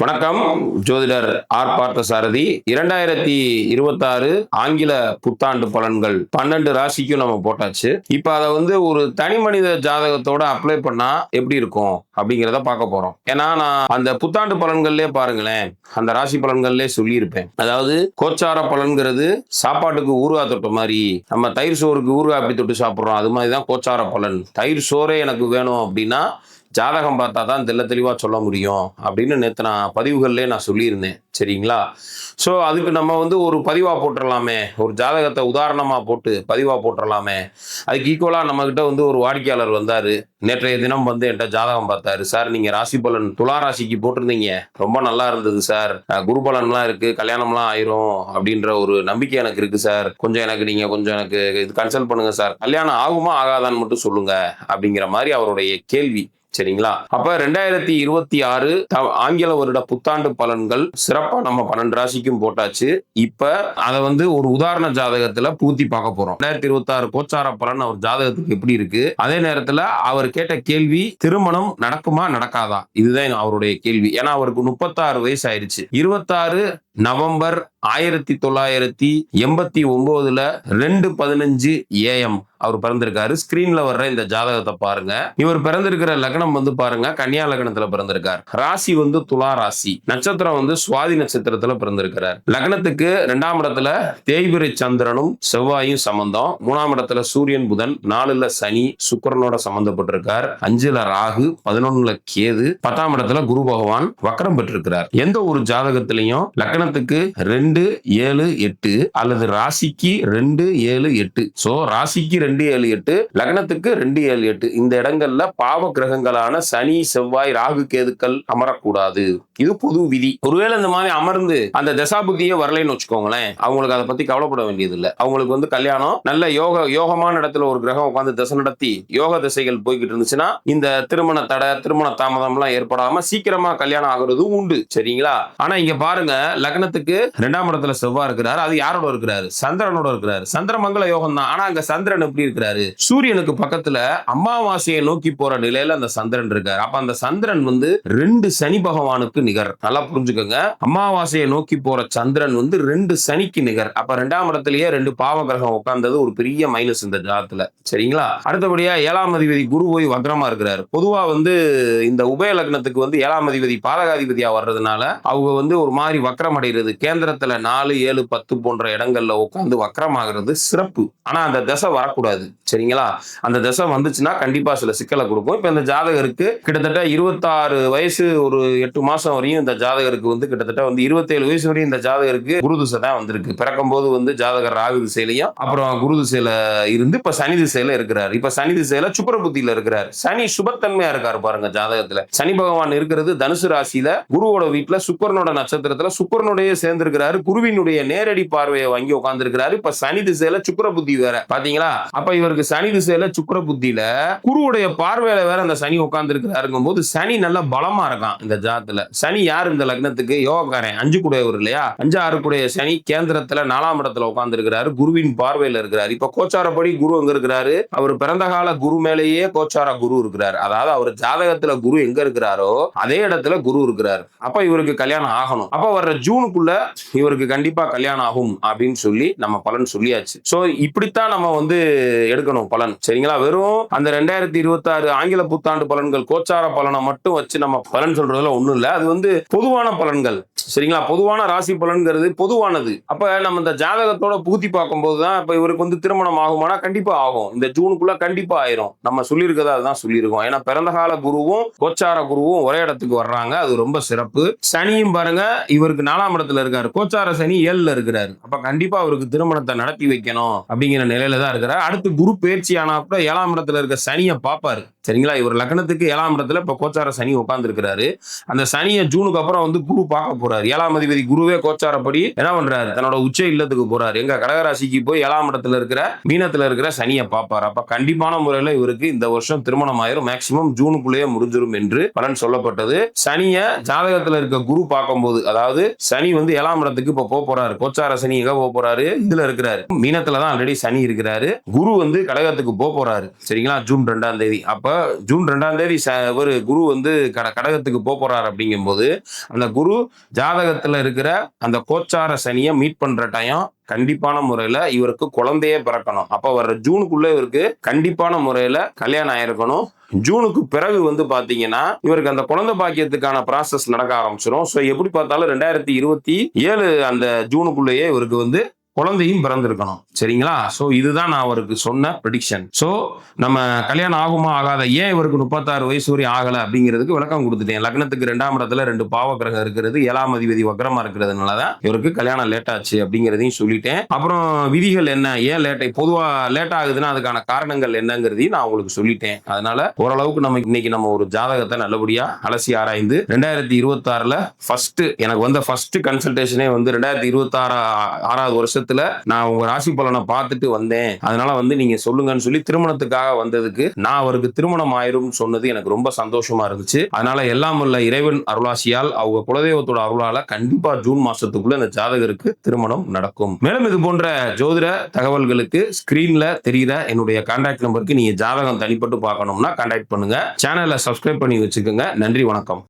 வணக்கம். ஜோதிடர் ஆர் பார்த்த சாரதி இரண்டாயிரத்தி இருபத்தாறு ஆங்கில புத்தாண்டு பலன்கள் பன்னெண்டு ராசிக்கும் நம்ம போட்டாச்சு. இப்ப அதை வந்து ஒரு தனி மனித ஜாதகத்தோட அப்ளை பண்ணா எப்படி இருக்கும் அப்படிங்கிறத பார்க்க போறோம். ஏன்னா நான் அந்த புத்தாண்டு பலன்கள்லயே பாருங்களேன். அந்த ராசி பலன்கள்லயே சொல்லியிருப்பேன். அதாவது கோச்சார பலன்கிறது சாப்பாட்டுக்கு ஊறுகா தொட்ட மாதிரி நம்ம தயிர் சோறுக்கு ஊறுகா அப்படி தொட்டு சாப்பிட்றோம். அது மாதிரி தான் கோச்சார பலன். தயிர் சோறே எனக்கு வேணும் அப்படின்னா ஜாதகம் பார்த்தா தான் தெல்ல தெளிவாக சொல்ல முடியும் அப்படின்னு நேற்று நான் பதிவுகள்லேயே நான் சொல்லியிருந்தேன். சரிங்களா? ஸோ அதுக்கு நம்ம வந்து ஒரு பதிவாக போட்டுடலாமே ஒரு ஜாதகத்தை உதாரணமாக போட்டு பதிவாக போட்டுடலாமே அதுக்கு ஈக்குவலாக நம்மக்கிட்ட வந்து ஒரு வாடிக்கையாளர் வந்தார். நேற்றைய தினம் வந்து என்கிட்ட ஜாதகம் பார்த்தாரு. சார் நீங்கள் ராசி பலன் துலா ராசிக்கு போட்டிருந்தீங்க. ரொம்ப நல்லா இருந்தது சார் குரு பலன்லாம் இருக்குது கல்யாணம்லாம் ஆயிரும். அப்படின்ற ஒரு நம்பிக்கை எனக்கு இருக்குது சார் கொஞ்சம் எனக்கு நீங்கள் கொஞ்சம் எனக்கு இது கன்சல்ட் பண்ணுங்கள் சார் கல்யாணம் ஆகுமா ஆகாதான்னு மட்டும் சொல்லுங்கள் அப்படிங்கிற மாதிரி அவருடைய கேள்வி. சரிங்களா? அப்ப ரெண்டாயிரத்தி இருபத்தி ஆறு ஆங்கில வருட புத்தாண்டு பலன்கள் சிறப்பா நம்ம பன்னெண்டு ராசிக்கும் போட்டாச்சு. இப்ப அதை வந்து ஒரு உதாரண ஜாதகத்துல பூர்த்தி பார்க்க போறோம். ரெண்டாயிரத்தி இருபத்தி ஆறு கோச்சார பலன் அவர் ஜாதகத்துக்கு எப்படி இருக்கு? அதே நேரத்துல அவர் கேட்ட கேள்வி திருமணம் நடக்குமா நடக்காதா? இதுதான் அவருடைய கேள்வி. ஏன்னா அவருக்கு முப்பத்தாறு வயசு ஆயிருச்சு இருபத்தாறு நவம்பர் ஆயிரத்தி தொள்ளாயிரத்தி எண்பத்தி ஒன்பதுல ரெண்டு பதினஞ்சு ஏஎம் அவர் பிறந்திருக்காரு. ஸ்கிரீன்ல வர்ற இந்த ஜாதகத்தை பாருங்க. இவர் பிறந்திருக்கிற லக்னம் வந்து பாருங்க. கன்னியா லக்னத்துல பிறந்திருக்கார். ராசி வந்து துலா ராசி. நட்சத்திரம் வந்து சுவாதி நட்சத்திரத்துல பிறந்திருக்கிறார். லக்னத்துக்கு ரெண்டாம் இடத்துல தேய்பிரை சந்திரனும் செவ்வாயும் சம்பந்தம். மூணாம் இடத்துல சூரியன் புதன் நாலுல சனி சுக்கரனோட சம்பந்தப்பட்டிருக்கார். அஞ்சுல ராகு பதினொன்னுல கேது பத்தாம் இடத்துல குரு பகவான் வக்கரம் பெற்றிருக்கிறார். எந்த ஒரு ஜாதகத்திலையும் லக்னத்துக்கு ரெண்டு ஏழு எட்டு அல்லது ராசிக்கு ரெண்டு ஏழு எட்டு. சோ ராசிக்கு ரெண்டு ஏழு எட்டு லக்னத்துக்கு ரெண்டு ஏழு எட்டு. இந்த இடங்கள்ல பாவ கிரகங்களான சனி செவ்வாய் ராகு கேதுக்கள் அமரக்கூடாது. இது பொது விதி. ஒருவேளை இந்த மாதிரி அமர்ந்து அந்த தசாபுத்தியே வரலைன்னு வச்சுக்கோங்களேன் அவங்களுக்கு அதை பத்தி கவலைப்பட வேண்டியது இல்லை அவங்களுக்கு வந்து கல்யாணம் நல்ல யோக யோகமான இடத்துல ஒரு கிரகம் உட்காந்து தசை நடத்தி யோக திசைகள் போய்கிட்டு இருந்துச்சுன்னா இந்த திருமண தடை திருமண தாமதம் எல்லாம் ஏற்படாம சீக்கிரமா கல்யாணம் ஆகுறது உண்டு. சரிங்களா? ஆனா இங்க பாருங்க லக்னத்துக்கு ரெண்டாம் இடத்துல செவ்வாய் இருக்கிறாரு. அது யாரோட இருக்கிறாரு? சந்திரனோட இருக்கிறாரு. சந்திரமங்கல யோகம் தான். ஆனா அங்க சந்திரன் எப்படி இருக்கிறாரு? சூரியனுக்கு பக்கத்துல அமாவாசையை நோக்கி போற நிலையில அந்த சந்திரன் இருக்காரு. அப்ப அந்த சந்திரன் வந்து ரெண்டு சனி பகவானுக்கு நிகர். நல்லா புரிஞ்சுக்கோங்க. அமாவாசையை நோக்கி போற சந்திரன் வந்து ரெண்டு சனிக்கு நிகர். அப்ப ரெண்டாம் இடத்துலயே ரெண்டு பாவ கிரகம் உட்கார்ந்தது ஒரு பெரிய மைனஸ் இந்த ஜாதத்துல சரிங்களா? அடுத்தபடியா ஏழாம் அதிபதி குரு போய் வக்ரமா இருக்கிறாரு. பொதுவா வந்து இந்த உபய லக்னத்துக்கு வந்து ஏழாம் அதிபதி பாதகாதிபதியா வர்றதுனால அவங்க வந்து ஒரு மாதிரி வக்ரம் அடைகிறது. கேந்திரத்துல நாலு ஏழு பத்து போன்ற இடங்கள்ல உட்காந்து வக்கரமாகிறது சிறப்பு. ஆனா அந்த தசை வரக்கூடாது. சரிங்களா? அந்த தசை வந்துச்சுன்னா கண்டிப்பா சில சிக்கலை கொடுக்கும். இப்ப இந்த ஜாதகருக்கு கிட்டத்தட்ட இருபத்தாறு வயசு ஒரு எட்டு மாசம் வரையும் இந்த ஜாதகருக்கு வந்து கிட்டத்தட்ட வந்து இருபத்தேழு வயசு வரையும் இந்த ஜாதகருக்கு குரு திசை தான் வந்திருக்கு. பிறக்கும் போது வந்து ஜாதகர் ராகு திசையிலையும் அப்புறம் குரு திசையில இருந்து இப்ப சனி திசையில இருக்கிறார். இப்ப சனி திசையில சுப்பர புத்தியில இருக்கிறார். சனி சுபத்தன்மையா இருக்காரு பாருங்க ஜாதகத்துல. சனி பகவான் இருக்கிறது தனுசு ராசியில குருவோட வீட்டுல சுக்கரனோட நட்சத்திரத்துல சுக்கரனுடைய சேர்ந்திருக்கிறாரு குருவினுடைய நேரடி பார்வையை வாங்கி உட்கார்ந்திருக்கிறாரு. இப்ப சனி திசையில சுக்கர புத்தி வேற பாத்தீங்களா? அப்ப இவருக்கு சனி திசையில சுக்கர புத்தியில குருவுடைய பார்வையில வேற அந்த சனி உட்கார்ந்துருக்கிறாருங்கும் போது சனி நல்ல பலமா இருக்கான் இந்த ஜாத்துல சனி யார் இந்த லக்னத்துக்கு? யோகக்காரன் அஞ்சு கூடையவர் இல்லையா? அஞ்சு ஆறு கூடைய சனி கேந்திரத்துல நாலாம் இடத்துல உட்கார்ந்துருக்கிறாரு குருவின் பார்வையில இருக்கிறாரு. இப்ப கோச்சாரப்படி குரு எங்க இருக்கிறாரு? அவர் பிறந்த கால குரு மேலேயே கோச்சார குரு இருக்கிறார். அதாவது அவர் ஜாதகத்துல குரு எங்க இருக்கிறாரோ அதே இடத்துல குரு இருக்கிறார். அப்ப இவருக்கு கல்யாணம் ஆகணும். அப்ப வர்ற ஜூன் ஜூனுக்குள்ள இவருக்கு கண்டிப்பா கல்யாணம் ஆகும் அப்படின்னு சொல்லி நம்ம பலன் சொல்லியாச்சு. சோ இப்படித்தான் நம்ம வந்து எடுக்கணும் பலன். சரிங்களா? வெறும் அந்த ரெண்டாயிரத்தி இருபத்தி ஆறு ஆங்கில புத்தாண்டு பலன்கள் கோச்சார பலனை மட்டும் வச்சு நம்ம பலன் சொல்றதுல ஒண்ணும் இல்ல. அது வந்து பொதுவான பலன்கள். சரிங்களா? பொதுவான ராசி பலன்கிறது பொதுவானது. அப்ப நம்ம இந்த ஜாதகத்தோட பூத்தி பார்க்கும்போது தான் இப்ப இவருக்கு வந்து திருமணம் ஆகுமானா கண்டிப்பா ஆகும். இந்த ஜூனுக்குள்ள கண்டிப்பா ஆயிரும். நம்ம சொல்லியிருக்கதா அதுதான் சொல்லியிருக்கோம். ஏன்னா பிறந்த கால குருவும் கோச்சார குருவும் ஒரே இடத்துக்கு வர்றாங்க. அது ரொம்ப சிறப்பு. சனியும் பாருங்க இவருக்கு நாலாம் இடத்துல இருக்காரு. கோச்சார சனி ஏழுல இருக்கிறாரு. அப்ப கண்டிப்பா அவருக்கு திருமணத்தை நடத்தி வைக்கணும் அப்படிங்கிற நிலையில தான் இருக்கிறார். அடுத்து குரு பயிற்சி ஆனா கூட ஏழாம் இடத்துல இருக்க சனியை பார்ப்பாரு. சரிங்களா? இவர் லக்னத்துக்கு ஏழாம் இடத்துல இப்போ கோச்சார சனி உட்காந்துருக்கிறாரு அந்த சனியை ஜூனுக்கு அப்புறம் வந்து குரு பார்க்க போறாரு. ஏழாம் அதிபதி குருவே கோச்சாரப்படி என்ன பண்றாரு? தன்னோட உச்ச இல்லத்துக்கு போறாரு. எங்க கடகராசிக்கு போய் ஏழாம் இடத்துல இருக்கிற மீனத்துல இருக்கிற சனியை பார்ப்பாரு. அப்ப கண்டிப்பான முறையில் இவருக்கு இந்த வருஷம் திருமணம் ஆயிரும். மேக்சிமம் ஜூனுக்குள்ளேயே முடிஞ்சிடும் என்று பலன் சொல்லப்பட்டது. சனியை ஜாதகத்துல இருக்க குரு பார்க்கும்போது அதாவது சனி வந்து ஏழாம் இடத்துக்கு இப்ப போக போறாரு. கோச்சார சனி எங்க போக போறாரு? இதுல இருக்கிறாரு. மீனத்துல தான் ஆல்ரெடி சனி இருக்கிறாரு. குரு வந்து கடகத்துக்கு போக போறாரு. சரிங்களா? ஜூன் ரெண்டாம் தேதி. அப்ப ஜூன் ரெண்டாம் தேதி ச- குரு வந்து கட கடகத்துக்கு போக போறாரு அப்படிங்கும்போது அந்த குரு ஜாதகத்துல இருக்கிற அந்த கோச்சார சனியை மீட் பண்ற டைம் கண்டிப்பான முறையில இவருக்கு குழந்தையே பிறக்கணும். அப்ப வர்ற ஜூனுக்குள்ள இவருக்கு கண்டிப்பான முறையில கல்யாணம் ஆயிருக்கணும். ஜூனுக்கு பிறகு வந்து பாத்தீங்கன்னா இவருக்கு அந்த குழந்தை பாக்கியத்துக்கான ப்ராசஸ் நடக்க ஆரம்பிச்சிடும் ஸோ எப்படி பார்த்தாலும் ரெண்டாயிரத்தி இருபத்தி ஏழு அந்த ஜூனுக்குள்ளேயே இவருக்கு வந்து குழந்தையும் பிறந்திருக்கணும். சரிங்களா? ஸோ இதுதான் நான் அவருக்கு சொன்ன ப்ரெடிக்ஷன் ஸோ நம்ம கல்யாணம் ஆகுமா ஆகாத? ஏன் இவருக்கு முப்பத்தாறு வயசு வரை ஆகலை அப்படிங்கிறதுக்கு விளக்கம் கொடுத்துட்டேன். லக்னத்துக்கு ரெண்டாம் இடத்துல ரெண்டு பாவ கிரகம் இருக்கிறது ஏழாம் அதிபதி வக்ரமா இருக்கிறதுனால தான் இவருக்கு கல்யாணம் லேட் ஆச்சு அப்படிங்கிறதையும் சொல்லிட்டேன். அப்புறம் விதிகள் என்ன? ஏன் லேட் பொதுவாக லேட் ஆகுதுன்னா அதுக்கான காரணங்கள் என்னங்கிறதையும் நான் உங்களுக்கு சொல்லிட்டேன். அதனால ஓரளவுக்கு நம்ம இன்னைக்கு நம்ம ஒரு ஜாதகத்தை நல்லபடியாக அலசி ஆராய்ந்து ரெண்டாயிரத்தி இருபத்தாறில் ஃபர்ஸ்ட் எனக்கு வந்த ஃபர்ஸ்ட் கன்சல்டேஷனே வந்து ரெண்டாயிரத்தி இருபத்தாறு ஆறாவது ஆறாவது வருஷத்துல நான் உங்க ராசி பலனை பார்த்துட்டு வந்தேன். அதனால வந்து நீங்க சொல்லுங்கன்னு சொல்லி திருமணத்துக்காக வந்ததுக்கு நான் அவருக்கு திருமணம் ஆயிரும் சொன்னது எனக்கு ரொம்ப சந்தோஷமா இருந்துச்சு. அதனால எல்லாம் உள்ள இறைவன் அருளாசியால் அவங்க குலதெய்வத்தோட அருளால கண்டிப்பா ஜூன் மாசத்துக்குள்ள இந்த ஜாதகருக்கு திருமணம் நடக்கும். மேலும் இது போன்ற ஜோதிட தகவல்களுக்கு ஸ்கிரீன்ல தெரியுற என்னுடைய கான்டாக்ட் நம்பருக்கு நீங்க ஜாதகம் தனிப்பட்டு பார்க்கணும்னா கான்டாக்ட் பண்ணுங்க. சேனலை சப்ஸ்கிரைப் பண்ணி வச்சுக்கோங்க. நன்றி வணக்கம்.